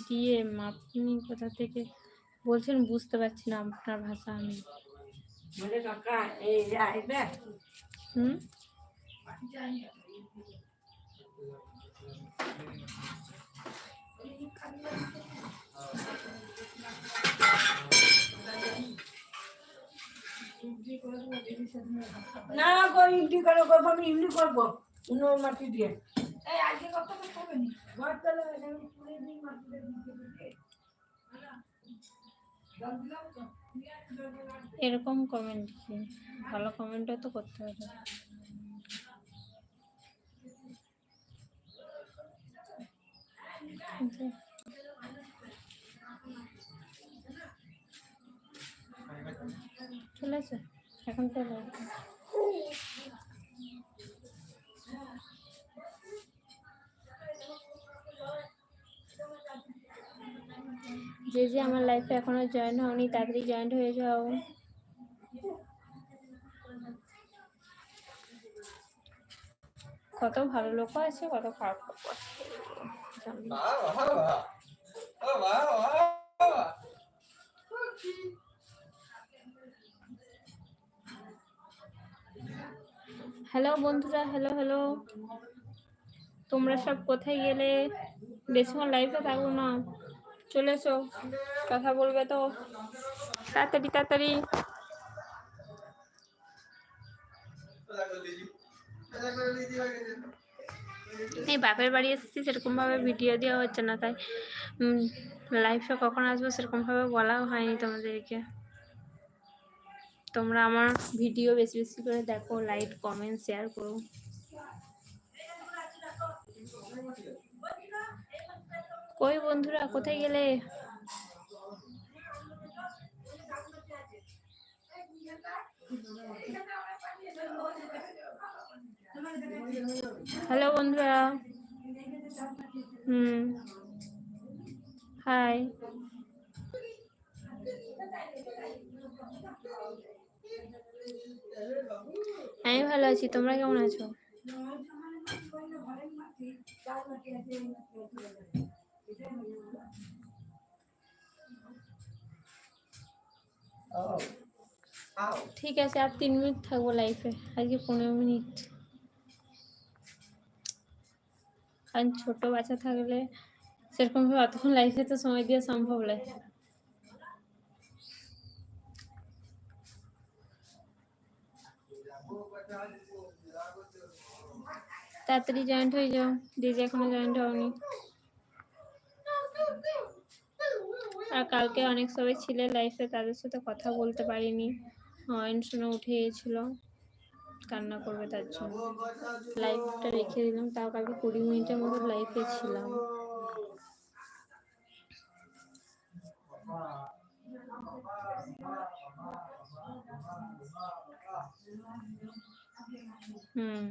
DM আপনি কোথা থেকে? বলছেন বুঝতে পারছি না আপনার ভাষা আমি। হুম? না গো ইমলি করো করব আমি ইমলি করব। উনো মাটি দিয়ে। এই আজকে কত এখানে পুরে এরকম কমেন্ট কি? ভালো কমেন্টও তো করতে হবে। চলে আসে এখন চলে আসে। যে যে আমার লাইফে এখনও জয়েন হওনি, তাড়াতাড়ি জয়েন হয়ে যাও। কত ভালো লোক আছে, কত খারাপ লোক আছে। হ্যালো বন্ধুরা হ্যালো হ্যালো তোমরা সব কোথায় গেলে? বেশিক্ষণ লাইফে থাকব না। চলে এসো। কথা বলবে তো। তাড়াতাড়ি তাড়াতাড়ি। এই বাপের বাড়ি এসেছি, সেরকমভাবে ভিডিও দেওয়া হচ্ছে না, তাই লাইফে কখন আসব সেরকমভাবে বলাও হয়নি তোমাদেরকে। তোমরা আমার ভিডিও বেশি বেশি করে দেখো লাইক কমেন্ট শেয়ার করো। কই বন্ধুরা কোথায় গেলে? হ্যালো বন্ধুরা। হুম। হাই আমি ভালো আছি তোমরা কেমন আছো? ঠিক আছে আর তিন মিনিট থাকব লাইফে আজকে পনেরো মিনিট কারণ ছোট বাচ্চা থাকলে সেরকমভাবে অতক্ষণ লাইফে তো সময় দেওয়া সম্ভব নয় তাড়াতাড়ি জয়েন্ট হয়ে যাও যে যে এখনও জয়েন্ট হওনি আর কালকে অনেক সবাই ছিলে লাইফে তাদের সাথে কথা বলতে পারিনি। অয়ন শুনে উঠে গিয়েছিল কান্না করবে তার জন্য। লাইফটা রেখে দিলাম, তাও কালকে কুড়ি মিনিটের মতো লাইফে ছিলাম। হুম।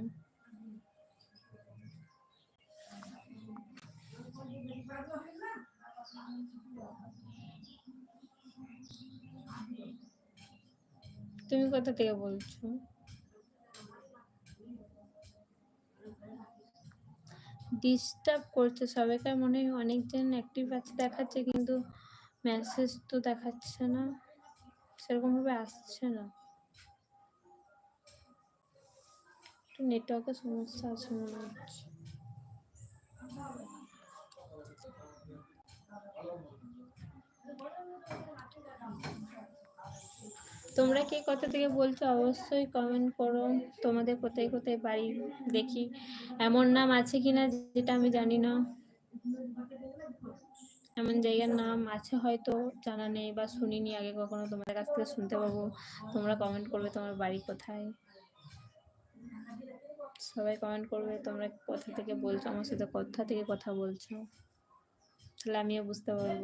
তুমি কোথা থেকে বলছো? ডিস্টার্ব করছে সবাইকার মনে হয় অনেকজন অ্যাক্টিভ আছে দেখাচ্ছে, কিন্তু মেসেজ তো দেখাচ্ছে না। সেরকমভাবে আসছে না। একটু নেটওয়ার্কের সমস্যা আছে মনে হচ্ছে। তোমরা কে কোথা থেকে বলছো? অবশ্যই কমেন্ট করো। তোমাদের কোথায় কোথায় বাড়ি দেখি। এমন নাম আছে কিনা যেটা আমি জানি না। এমন জায়গার নাম আছে হয়তো, জানা নেই বা শুনিনি, আগে কখনো তোমাদের কাছ থেকে শুনতে পাবো। তোমরা কমেন্ট করবে তোমার বাড়ি কোথায়। সবাই কমেন্ট করবে তোমরা কোথা থেকে বলছো, আমার সাথে কোথা থেকে কথা বলছো। তাহলে আমিও বুঝতে পারব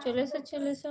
চলে এসো চলে এসো